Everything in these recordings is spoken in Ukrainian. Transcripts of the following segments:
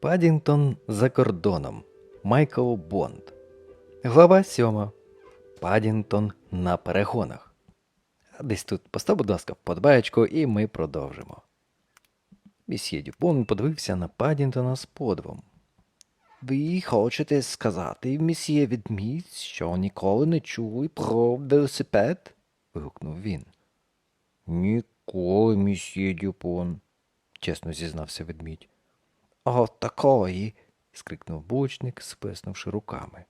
Падінгтон за кордоном. Майкл Бонд. Глава 7. Падінгтон на перегонах. Десь тут постав, будь ласка, вподобаєчку, і ми продовжимо. Місьє Дюпон подивився на Падінгтона з подивом. Ви хочете сказати, місьє відміць, що ніколи не чули про велосипед? вигукнув він. Ніколи, місьє Дюпон, чесно зізнався ведмідь. О, такої. скрикнув бочник, сплеснувши руками.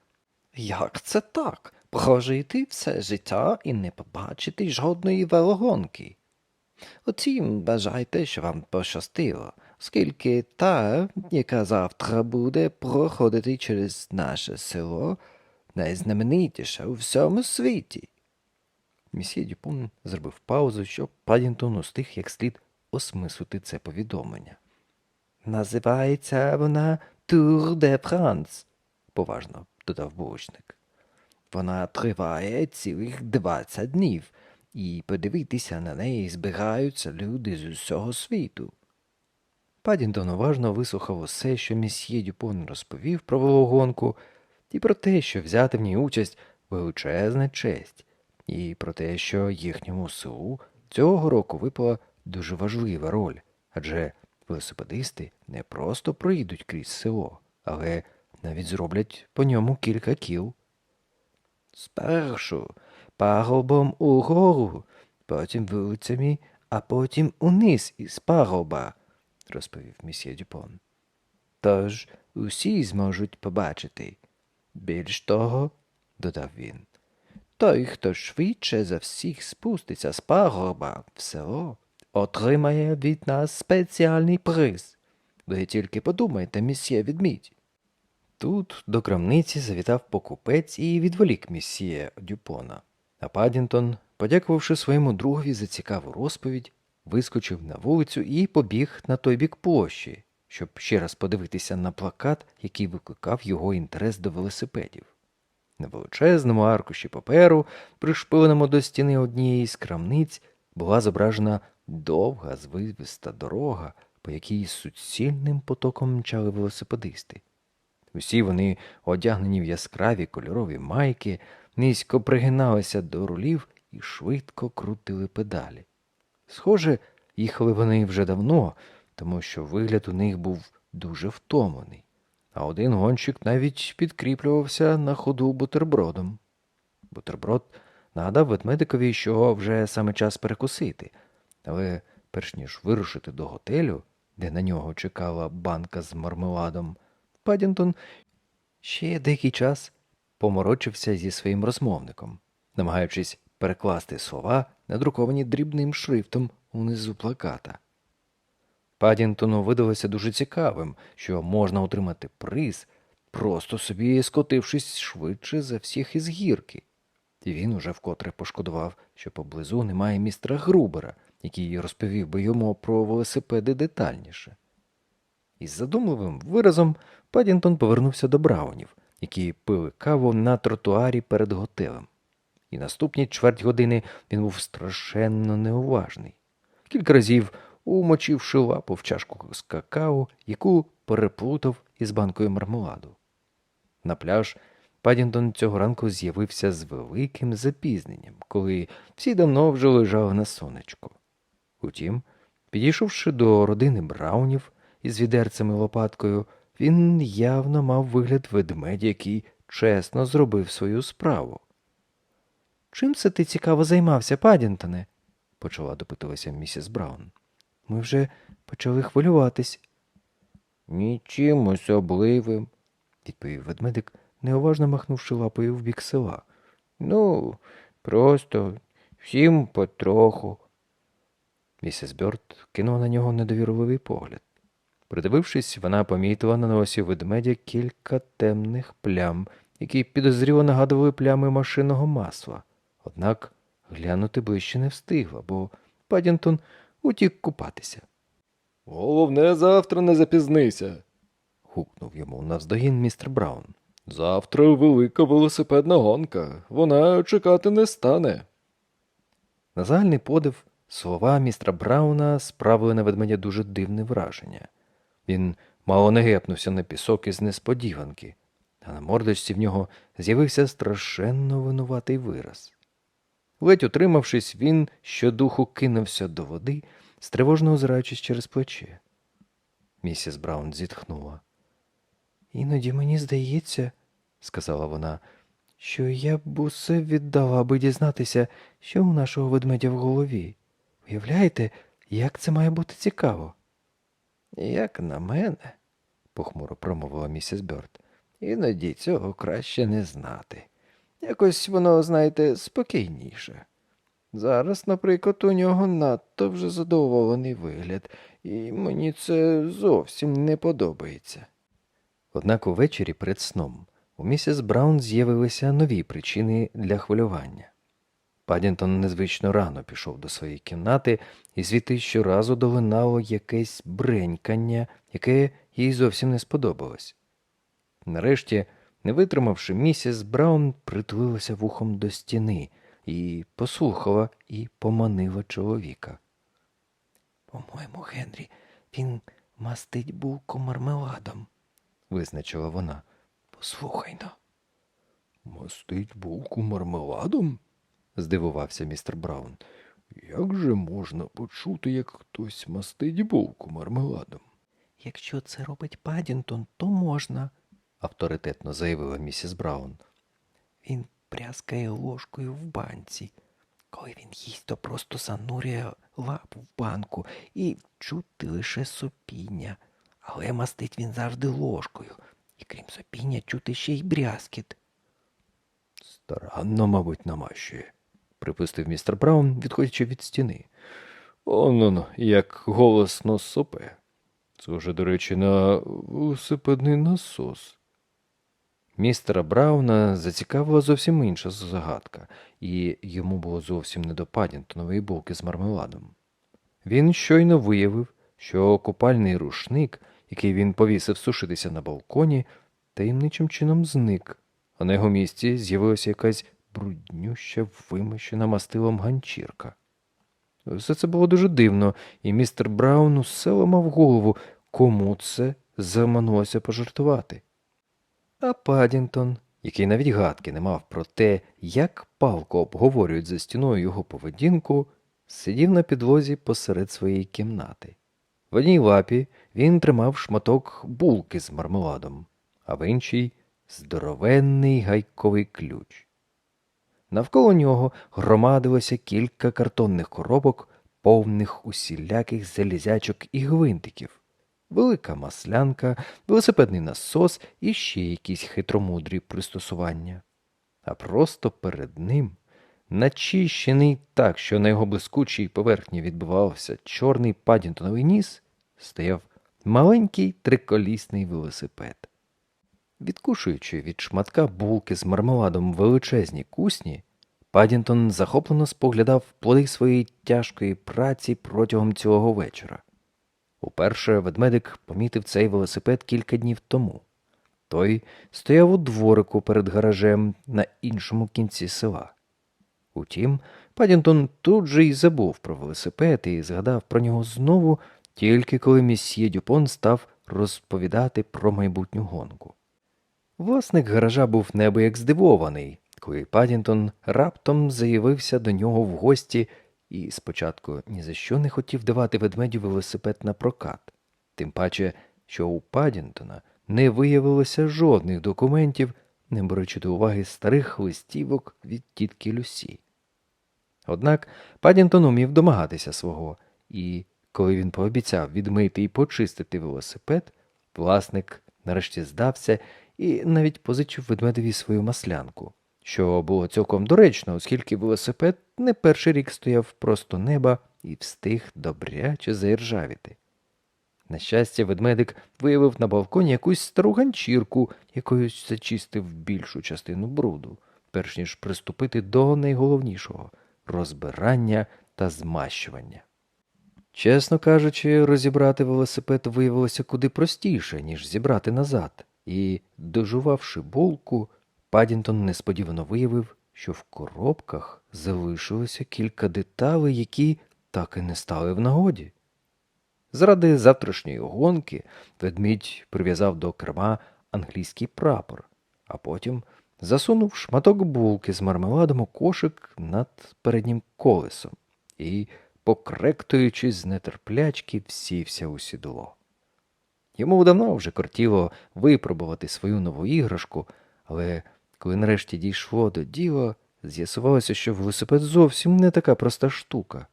Як це так? Прожити все життя і не побачити жодної велогонки. Утім, бажайте, що вам пощастило, оскільки та, яка завтра буде проходити через наше село, найзнаменитіша у всьому світі. Місьє Дюпон зробив паузу, щоб Падінтон устиг як слід осмислити це повідомлення. Називається вона Тур де Франс, поважно додав булочник. Вона триває цілих двадцять днів, і подивитися на неї збираються люди з усього світу. Падінтон уважно вислухав усе, що місьє Дюпон розповів про велогонку, і про те, що взяти в ній участь величезна честь, і про те, що їхньому селу цього року випала дуже важлива роль, адже велосипедисти не просто проїдуть крізь село, але навіть зроблять по ньому кілька кіл. Спершу пагорбом угору, потім вулицями, а потім униз із пагорба, розповів місьє Дюпон. Тож усі зможуть побачити. Більш того, додав він, той, хто швидше за всіх спуститься з пагорба в село, отримає від нас спеціальний приз. Ви тільки подумайте, місьє відмідь. Тут до крамниці завітав покупець і відволік місьє Дюпона. А Падінтон, подякувавши своєму другові за цікаву розповідь, вискочив на вулицю і побіг на той бік площі, щоб ще раз подивитися на плакат, який викликав його інтерес до велосипедів. На величезному аркуші паперу, пришпиленому до стіни однієї з крамниць, була зображена довга звивиста дорога, по якій суцільним потоком мчали велосипедисти. Усі вони, одягнені в яскраві кольорові майки, низько пригиналися до рулів і швидко крутили педалі. Схоже, їхали вони вже давно, тому що вигляд у них був дуже втомлений, а один гонщик навіть підкріплювався на ходу бутербродом. Бутерброд нагадав ведмедикові, що вже саме час перекусити, але перш ніж вирушити до готелю, де на нього чекала банка з мармеладом, Падінтон ще деякий час поморочився зі своїм розмовником, намагаючись перекласти слова, надруковані дрібним шрифтом унизу плаката. Падінтону видалося дуже цікавим, що можна отримати приз, просто собі скотившись швидше за всіх із гірки. І він уже вкотре пошкодував, що поблизу немає містера Грубера, який розповів би йому про велосипеди детальніше. Із задумливим виразом Падінтон повернувся до Браунів, які пили каву на тротуарі перед готелем. І наступні чверть години він був страшенно неуважний. Кілька разів умочивши лапу в чашку з какао, яку переплутав із банкою мармеладу. На пляж Падінтон цього ранку з'явився з великим запізненням, коли всі давно вже лежали на сонечку. Утім, підійшовши до родини Браунів із відерцем лопаткою, він явно мав вигляд ведмедя, який чесно зробив свою справу. Чим це ти цікаво займався, Падінтоне? почала допитуватися місіс Браун. Ми вже почали хвилюватись. Нічим особливим, відповів ведмедик, неуважно махнувши лапою в бік села. Ну, просто всім потроху. Місіс Бьорд кинула на нього недовірливий погляд. Придивившись, вона помітила на носі ведмедя кілька темних плям, які підозріло нагадували плями машинного масла. Однак глянути ближче не встигла, бо Падінтон утік купатися. Головне, завтра не запізнися. гукнув йому навздогін містер Браун. Завтра велика велосипедна гонка. Вона чекати не стане. На загальний подив слова містера Брауна справили на ведмедя дуже дивне враження. Він мало не гепнувся на пісок із несподіванки, а на мордочці в нього з'явився страшенно винуватий вираз. Ледь утримавшись, він щодуху кинувся до води, стривожно озираючись через плече. Місіс Браун зітхнула. Іноді мені здається, сказала вона, що я б усе віддала, аби дізнатися, що у нашого ведмедя в голові. Уявляєте, як це має бути цікаво? Як на мене, похмуро промовила місіс Бёрд, іноді цього краще не знати. Якось воно, знаєте, спокійніше. Зараз, наприклад, у нього надто вже задоволений вигляд, і мені це зовсім не подобається. Однак увечері перед сном у місіс Браун з'явилися нові причини для хвилювання. Падінтон незвично рано пішов до своєї кімнати, і звідти щоразу долинало якесь бренькання, яке їй зовсім не сподобалось. Нарешті, не витримавши, місіс Браун притулилася вухом до стіни і послухала і поманила чоловіка. По-моєму, Генрі, він мастить булку мармеладом, визначила вона. Послухай но. Мастить булку мармеладом? здивувався містер Браун. Як же можна почути, як хтось мастить булку мармеладом? Якщо це робить Падінтон, то можна, авторитетно заявила місіс Браун. Він пряскає ложкою в банці. Коли він їсть, то просто занурює лапу в банку і чути лише сопіння. Але мастить він завжди ложкою, і крім сопіння, чути ще й брязкіт. Старанно, мабуть, намащує, припустив містер Браун, відходячи від стіни. Он, як голосно сопе. Схоже, до речі, на велосипедний насос. Містера Брауна зацікавила зовсім інша загадка, і йому було зовсім не до Падінтонової булки з мармеладом. Він щойно виявив, що купальний рушник, який він повісив сушитися на балконі, таємничим чином зник, а на його місці з'явилася якась бруднюща, вимощена мастилом ганчірка. Все це було дуже дивно, і містер Браун усе ламав голову, кому це заманулося пожартувати. А Падінтон, який навіть гадки не мав про те, як палко обговорюють за стіною його поведінку, сидів на підлозі посеред своєї кімнати. В одній лапі він тримав шматок булки з мармеладом, а в іншій здоровенний гайковий ключ. Навколо нього громадилося кілька картонних коробок, повних усіляких залізячок і гвинтиків, велика маслянка, велосипедний насос і ще якісь хитромудрі пристосування. А просто перед ним, начищений так, що на його блискучій поверхні відбивався чорний падінтоновий ніс, стояв маленький триколісний велосипед. Відкушуючи від шматка булки з мармеладом величезні кусні, Падінтон захоплено споглядав плоди своєї тяжкої праці протягом цілого вечора. Уперше ведмедик помітив цей велосипед кілька днів тому. Той стояв у дворику перед гаражем на іншому кінці села. Утім, Падінтон тут же й забув про велосипед і згадав про нього знову, тільки коли місьє Дюпон став розповідати про майбутню гонку. Власник гаража був небояк здивований, коли Падінтон раптом заявився до нього в гості і спочатку ні за що не хотів давати ведмедю велосипед на прокат, тим паче, що у Падінтона не виявилося жодних документів, не беручи до уваги старих листівок від тітки Люсі. Однак Падінтон умів домагатися свого, і коли він пообіцяв відмити і почистити велосипед, власник нарешті здався і навіть позичив ведмедеві свою маслянку, що було цілком доречно, оскільки велосипед не перший рік стояв просто неба і встиг добряче заіржавіти. На щастя, ведмедик виявив на балконі якусь стару ганчірку, якою зачистив більшу частину бруду, перш ніж приступити до найголовнішого розбирання та змащування. Чесно кажучи, розібрати велосипед виявилося куди простіше, ніж зібрати назад, і, дожувавши булку, Падінтон несподівано виявив, що в коробках залишилося кілька деталей, які так і не стали в нагоді. Заради завтрашньої гонки ведмідь прив'язав до керма англійський прапор, а потім засунув шматок булки з мармеладом у кошик над переднім колесом і, покректуючись з нетерплячки, всівся у сідло. Йому давно вже кортіло випробувати свою нову іграшку, але коли нарешті дійшло до діла, з'ясувалося, що велосипед зовсім не така проста штука.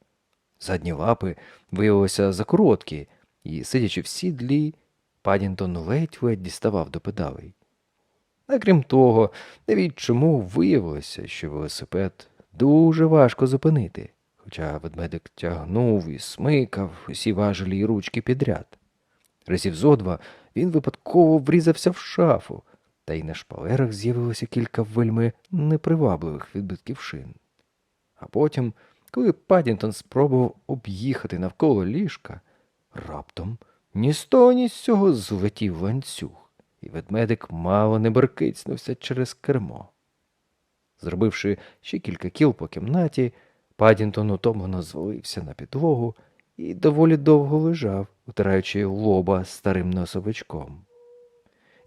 Задні лапи виявилися закороткі, і, сидячи в сідлі, Падінтон ледь-ледь діставав до педалей. А крім того, навіть чому виявилося, що велосипед дуже важко зупинити, хоча ведмедик тягнув і смикав усі важелі й ручки підряд. Разів зо два він випадково врізався в шафу, та й на шпалерах з'явилося кілька вельми непривабливих відбитків шин. А потім, коли Падінтон спробував об'їхати навколо ліжка, раптом ні з того, ні з цього злетів ланцюг, і ведмедик мало не беркицнувся через кермо. Зробивши ще кілька кіл по кімнаті, Падінтон утомлено звалився на підлогу і доволі довго лежав, утираючи лоба старим носовичком.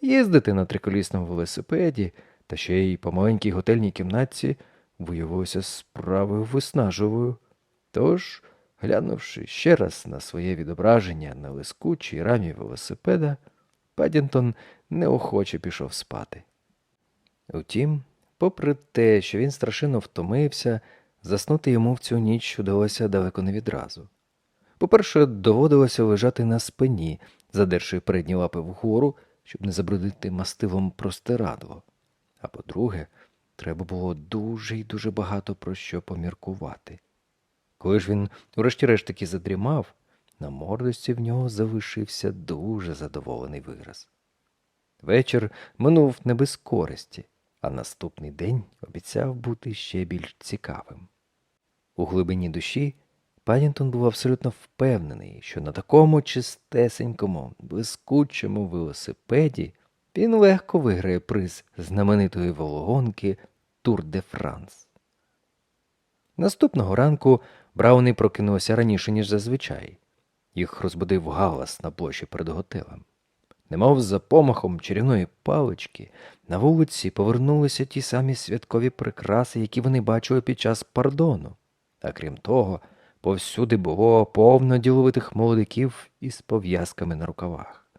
Їздити на триколісному велосипеді та ще й по маленькій готельній кімнатці виявилося справою виснажливою. Тож, глянувши ще раз на своє відображення на лискучій рамі велосипеда, Падінтон неохоче пішов спати. Утім, попри те, що він страшенно втомився, заснути йому в цю ніч удалося далеко не відразу. По-перше, доводилося лежати на спині, задерши передні лапи вгору, щоб не забрудити мастилом простирадло. А по-друге, треба було дуже й дуже багато про що поміркувати. Коли ж він врешті-решт таки задрімав, на мордості в нього залишився дуже задоволений вираз. Вечір минув не без користі, а наступний день обіцяв бути ще більш цікавим. У глибині душі Падінтон був абсолютно впевнений, що на такому чистесенькому, блискучому велосипеді він легко виграє приз знаменитої вологонки Тур де Франс. Наступного ранку Брауни прокинулися раніше, ніж зазвичай. Їх розбудив галас на площі перед готелем. Немов за помахом чарівної палички, на вулиці повернулися ті самі святкові прикраси, які вони бачили під час пардону. А крім того, повсюди було повно діловитих молодиків із пов'язками на рукавах.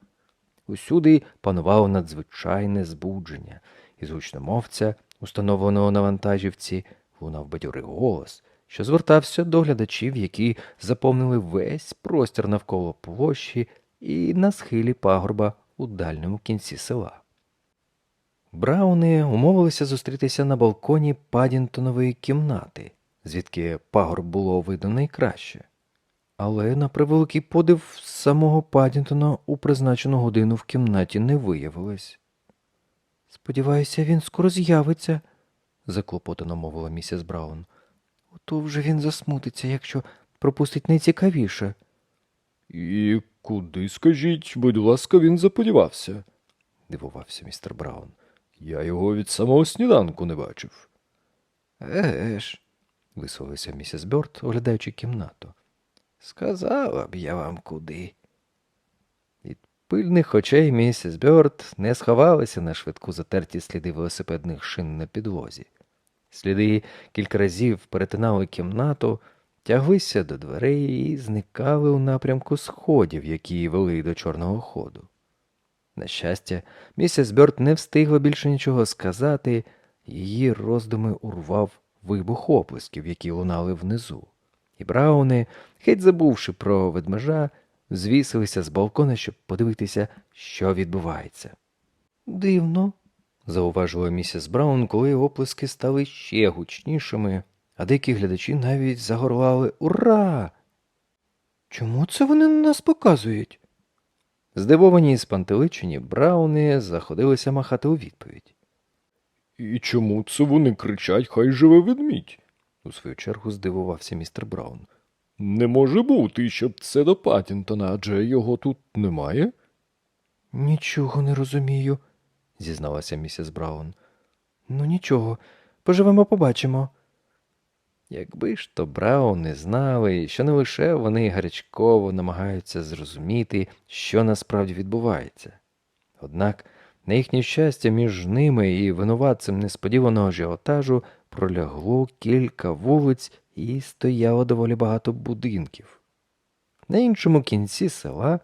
Усюди панувало надзвичайне збудження, і з гучномовця, установленого на вантажівці, лунав бадьорий голос, що звертався до глядачів, які заповнили весь простір навколо площі і на схилі пагорба у дальньому кінці села. Брауни умовилися зустрітися на балконі Падінтонової кімнати, звідки пагорб було видно найкраще. Але на превеликий подив самого Падінтона у призначену годину в кімнаті не виявилось. Сподіваюся, він скоро з'явиться, заклопотано мовила місіс Браун. Ото вже він засмутиться, якщо пропустить найцікавіше. І куди, скажіть, будь ласка, він заподівався? дивувався містер Браун. Я його від самого сніданку не бачив. Еге ж, висловилася місіс Бьорд, оглядаючи кімнату. Сказала б я вам куди. Від пильних очей місіс Бьорд не сховалися на швидку затерті сліди велосипедних шин на підлозі. Сліди кілька разів перетинали кімнату, тяглися до дверей і зникали у напрямку сходів, які вели до чорного ходу. На щастя, місіс Бьорд не встигла більше нічого сказати, її роздуми урвав вибух оплесків, які лунали внизу. І Брауни, геть забувши про ведмежа, звісилися з балкона, щоб подивитися, що відбувається. Дивно, зауважила місіс Браун, коли оплески стали ще гучнішими, а деякі глядачі навіть загорлали Ура! Чому це вони на нас показують? Здивовані і спантеличені Брауни заходилися махати у відповідь. І чому це вони кричать, хай живе ведмідь? У свою чергу здивувався містер Браун. Не може бути, щоб це до Паттінтона, адже його тут немає. Нічого не розумію, зізналася місіс Браун. Ну нічого, поживемо, побачимо. Якби ж то Брауни знали, що не лише вони гарячково намагаються зрозуміти, що насправді відбувається. Однак, на їхнє щастя, між ними і винуватцем несподіваного ажіотажу пролягло кілька вулиць і стояло доволі багато будинків. На іншому кінці села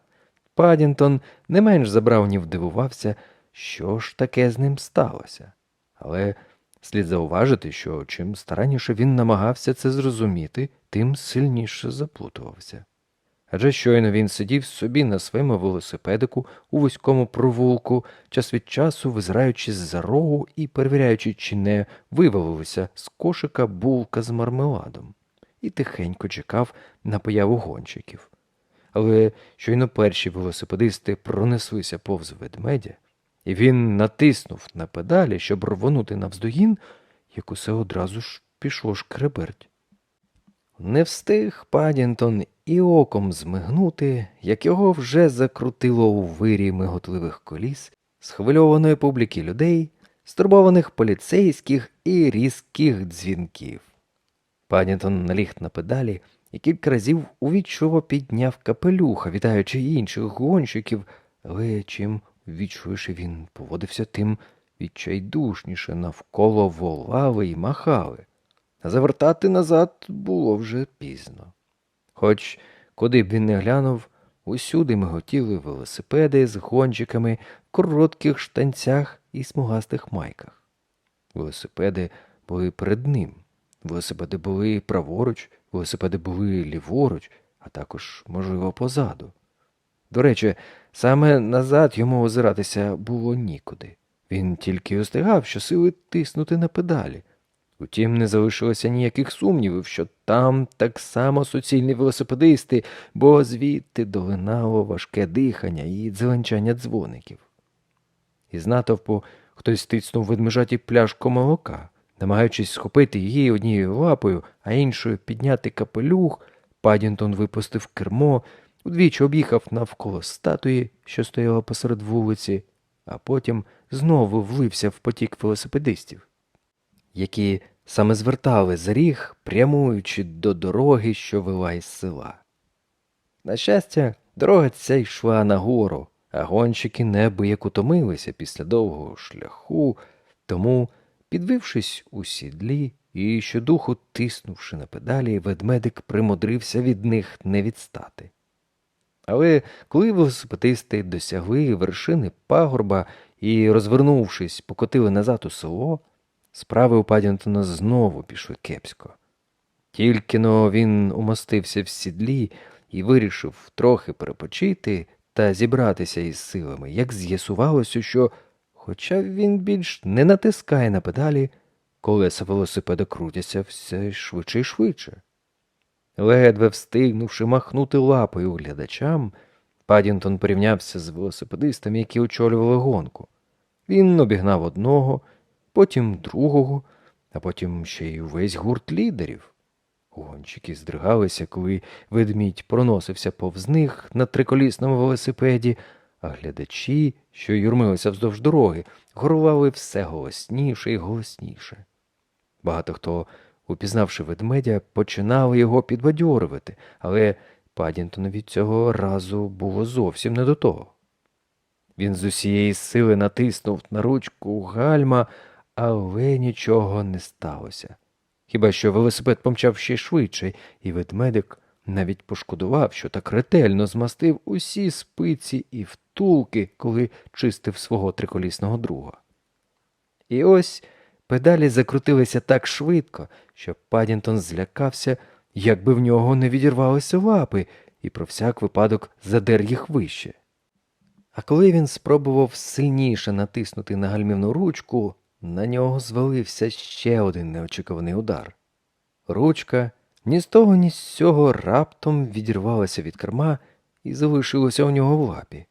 Падінтон не менш за Браунів дивувався, що ж таке з ним сталося. Але слід зауважити, що чим старанніше він намагався це зрозуміти, тим сильніше заплутувався. Адже щойно він сидів собі на своєму велосипедику у вузькому провулку, час від часу визираючи з-за рогу і перевіряючи, чи не вивалилася з кошика булка з мармеладом, і тихенько чекав на появу гонщиків. Але щойно перші велосипедисти пронеслися повз ведмедя, і він натиснув на педалі, щоб рвонути навздогін, як усе одразу ж пішло шкреберть. Не встиг Падінтон і оком змигнути, як його вже закрутило у вирі миготливих коліс, схвильованої публіки людей, стурбованих поліцейських і різких дзвінків. Падінтон наліг на педалі і кілька разів увічливо підняв капелюха, вітаючи інших гонщиків, але чим відчуєш він поводився, тим відчайдушніше навколо волали й махали. А завертати назад було вже пізно. Хоч куди б він не глянув, усюди миготіли велосипеди з гонщиками в коротких штанцях і смугастих майках. Велосипеди були перед ним, велосипеди були праворуч, велосипеди були ліворуч, а також, можливо, позаду. До речі, саме назад йому озиратися було нікуди. Він тільки остигав, що сили тиснути на педалі. Утім, не залишилося ніяких сумнівів, що там так само суцільні велосипедисти, бо звідти долинало важке дихання і дзеленчання дзвоників. Із натовпу хтось стиснув ведмежаті пляшку молока, намагаючись схопити її однією лапою, а іншою підняти капелюх, Падінтон випустив кермо, удвічі об'їхав навколо статуї, що стояла посеред вулиці, а потім знову влився в потік велосипедистів які саме звертали за ріг, прямуючи до дороги, що вела із села. На щастя, дорога ця йшла нагору, а гонщики неабияк утомилися після довгого шляху, тому, підвившись у сідлі і щодуху тиснувши на педалі, ведмедик примудрився від них не відстати. Але коли велосипедисти досягли вершини пагорба і, розвернувшись, покотили назад у село, Справи у Падінтона знову пішли кепсько. Тільки но він умостився в сідлі і вирішив трохи перепочити та зібратися із силами, як з'ясувалося, що, хоча він більш не натискає на педалі, колеса велосипеда крутяться все швидше і швидше. Ледве встигнувши махнути лапою глядачам, Падінтон порівнявся з велосипедистами, які очолювали гонку. Він обігнав одного потім другого, а потім ще й увесь гурт лідерів. Гонщики здригалися, коли ведмідь проносився повз них на триколісному велосипеді, а глядачі, що юрмилися вздовж дороги, горлали все голосніше і голосніше. Багато хто, упізнавши ведмедя, починали його підбадьорювати, але Падінтонові цього разу було зовсім не до того. Він з усієї сили натиснув на ручку гальма, але нічого не сталося. Хіба що велосипед помчав ще швидше, і ведмедик навіть пошкодував, що так ретельно змастив усі спиці і втулки, коли чистив свого триколісного друга. І ось педалі закрутилися так швидко, що Падінтон злякався, якби в нього не відірвалися лапи, і про всяк випадок задер їх вище. А коли він спробував сильніше натиснути на гальмівну ручку, на нього звалився ще один неочікуваний удар. Ручка ні з того, ні з цього раптом відірвалася від керма і залишилася у нього в лапі.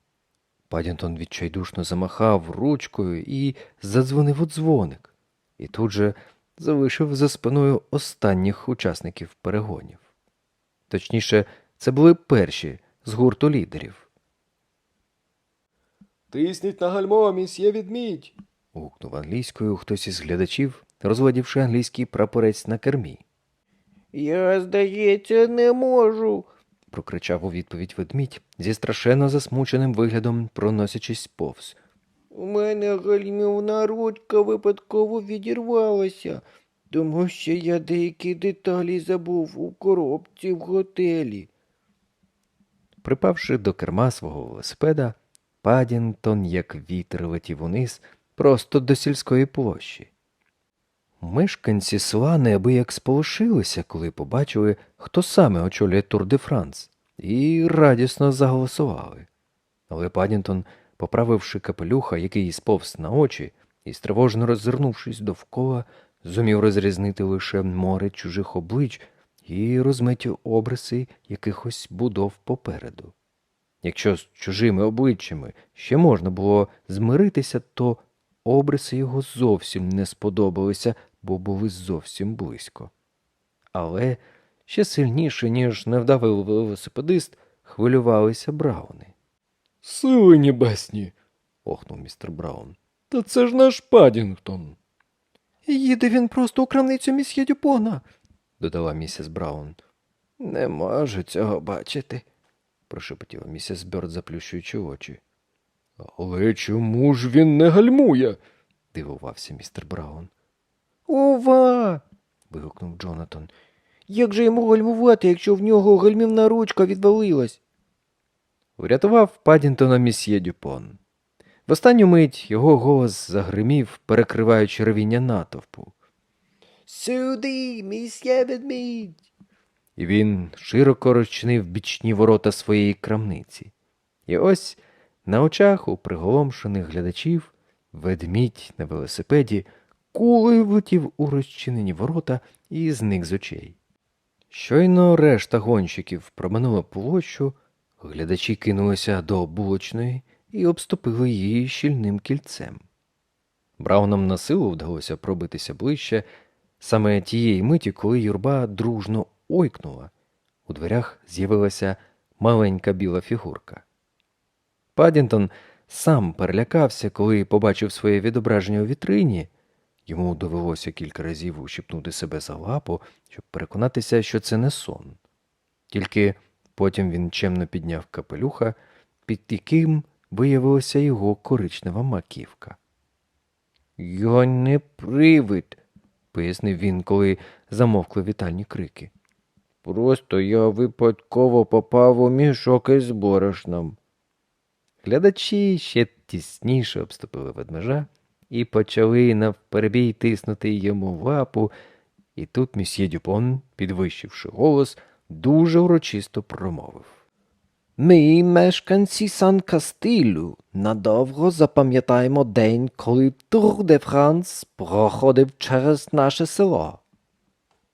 Падінтон відчайдушно замахав ручкою і задзвонив у дзвоник, і тут же залишив за спиною останніх учасників перегонів. Точніше, це були перші з гурту лідерів. Тисніть на гальмо, місьє відмідь. гукнув англійською хтось із глядачів, розводівши англійський прапорець на кермі. Я, здається, не можу. прокричав у відповідь ведмідь зі страшенно засмученим виглядом, проносячись повз. У мене гальмівна ручка випадково відірвалася, тому що я деякі деталі забув у коробці в готелі. Припавши до керма свого велосипеда, Падінтон, як вітер летів униз, просто до сільської площі. Мешканці села неабияк сполошилися, коли побачили, хто саме очолює Тур де Франс, і радісно заголосували. Але Падінтон, поправивши капелюха, який сповз на очі, і стривожно роззирнувшись довкола, зумів розрізнити лише море чужих облич і розмиті обриси якихось будов попереду. Якщо з чужими обличчями ще можна було змиритися, то обриси його зовсім не сподобалися, бо були зовсім близько. Але ще сильніше, ніж невдавий велосипедист, хвилювалися Брауни. Сили небесні. охнув містер Браун. Та це ж наш Падінгтон. Їде він просто у крамницю місьє Дюпона, додала місіс Браун. Не можу цього бачити, прошепотіла місіс Бьорд, заплющуючи очі. Але чому ж він не гальмує? дивувався містер Браун. Ова. вигукнув Джонатан. Як же йому гальмувати, якщо в нього гальмівна ручка відвалилась? Врятував Падінтона місьє Дюпон. В останню мить його голос загримів, перекриваючи ревіння натовпу. Сюди, місьє ведмідь. І він широко розчинив бічні ворота своєї крамниці. І ось на очах у приголомшених глядачів ведмідь на велосипеді кулею влетів у розчинені ворота і зник з очей. Щойно решта гонщиків проминула площу, глядачі кинулися до булочної і обступили її щільним кільцем. Браунам на силу вдалося пробитися ближче, саме тієї миті, коли юрба дружно ойкнула. У дверях з'явилася маленька біла фігурка. Падінтон сам перелякався, коли побачив своє відображення у вітрині. Йому довелося кілька разів ущипнути себе за лапу, щоб переконатися, що це не сон. Тільки потім він чемно підняв капелюха, під яким виявилася його коричнева маківка. Я не привид, пояснив він, коли замовкли вітальні крики. Просто я випадково попав у мішок із борошном. Глядачі ще тісніше обступили ведмежа і почали навперебій тиснути йому лапу, і тут місьє Дюпон, підвищивши голос, дуже урочисто промовив. Ми, мешканці Сан Кастилю, надовго запам'ятаємо день, коли Тур де Франс проходив через наше село.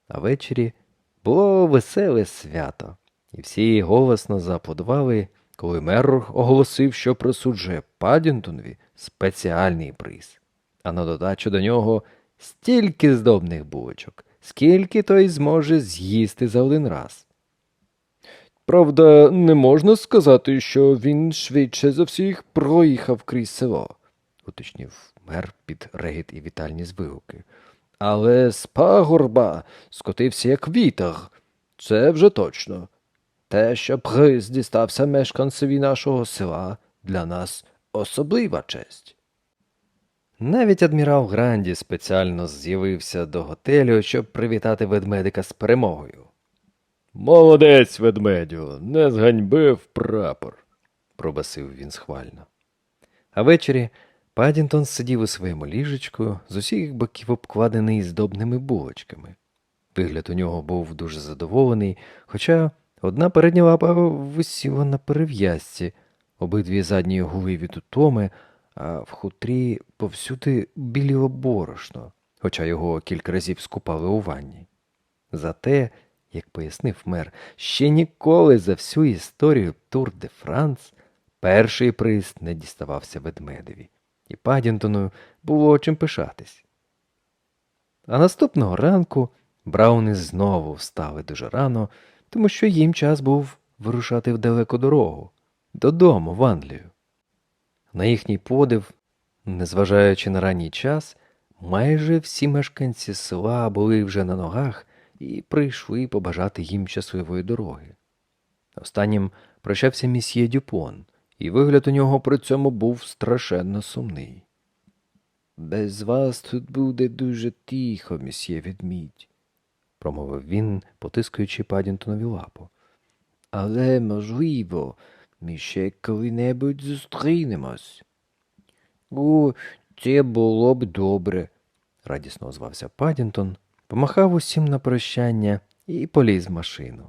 А ввечері було веселе свято, і всі голосно зааплодували, коли мер оголосив, що присуджує Падінтонові спеціальний приз, а на додачу до нього стільки здобних булочок, скільки той зможе з'їсти за один раз. Правда, не можна сказати, що він швидше за всіх проїхав крізь село, уточнив мер під регіт і вітальні звигуки. але з пагорба скотився як вітер. Це вже точно. Те, що приз дістався мешканцеві нашого села, для нас особлива честь. Навіть адмірал Гранді спеціально з'явився до готелю, щоб привітати ведмедика з перемогою. Молодець, ведмедю, не зганьбив прапор. пробасив він схвально. А ввечері Падінтон сидів у своєму ліжечку, з усіх боків обкладений здобними булочками. Вигляд у нього був дуже задоволений, хоча одна передня лапа висіла на перев'язці, обидві задні гули від утоми, а в хутрі повсюди біліло борошно, хоча його кілька разів скупали у ванні. Зате, як пояснив мер, ще ніколи за всю історію Тур де Франс перший приз не діставався ведмедеві, і Падінтону було чим пишатись. А наступного ранку Брауни знову встали дуже рано, тому що їм час був вирушати в далеку дорогу додому в Англію. На їхній подив, незважаючи на ранній час, майже всі мешканці села були вже на ногах і прийшли побажати їм щасливої дороги. Останнім прощався місьє Дюпон, і вигляд у нього при цьому був страшенно сумний. Без вас тут буде дуже тихо, місьє ведмідь, промовив він, потискаючи Падінтонові лапу. Але, можливо, ми ще коли-небудь зустрінемось. О, це було б добре, радісно озвався Падінтон, помахав усім на прощання і поліз в машину.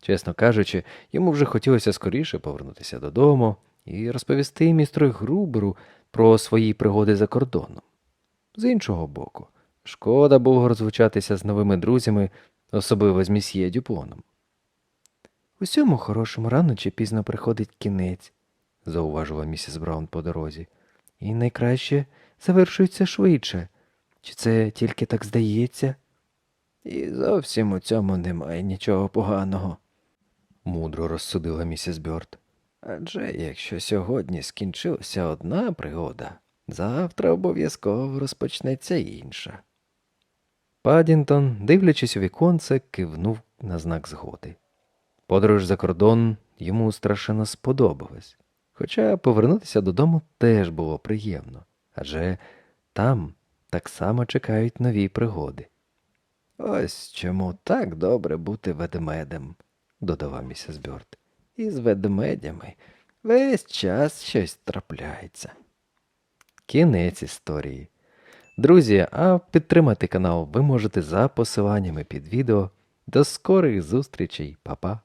Чесно кажучи, йому вже хотілося скоріше повернутися додому і розповісти містеру Груберу про свої пригоди за кордоном. З іншого боку, шкода було розлучатися з новими друзями, особливо з місьє Дюпоном. Усьому хорошому рано чи пізно приходить кінець, зауважила місіс Браун по дорозі, і найкраще завершується швидше. Чи це тільки так здається? І зовсім у цьому немає нічого поганого, мудро розсудила місіс Бьорд. Адже якщо сьогодні скінчилася одна пригода, завтра обов'язково розпочнеться інша. Падінтон, дивлячись у віконце, кивнув на знак згоди. Подорож за кордон йому страшенно сподобалась, хоча повернутися додому теж було приємно, адже там так само чекають нові пригоди. Ось чому так добре бути ведмедем, додала місіс Бьорд. І з ведмедями весь час щось трапляється. Кінець історії. Друзі, а підтримати канал ви можете за посиланнями під відео. До скорих зустрічей, Па-па!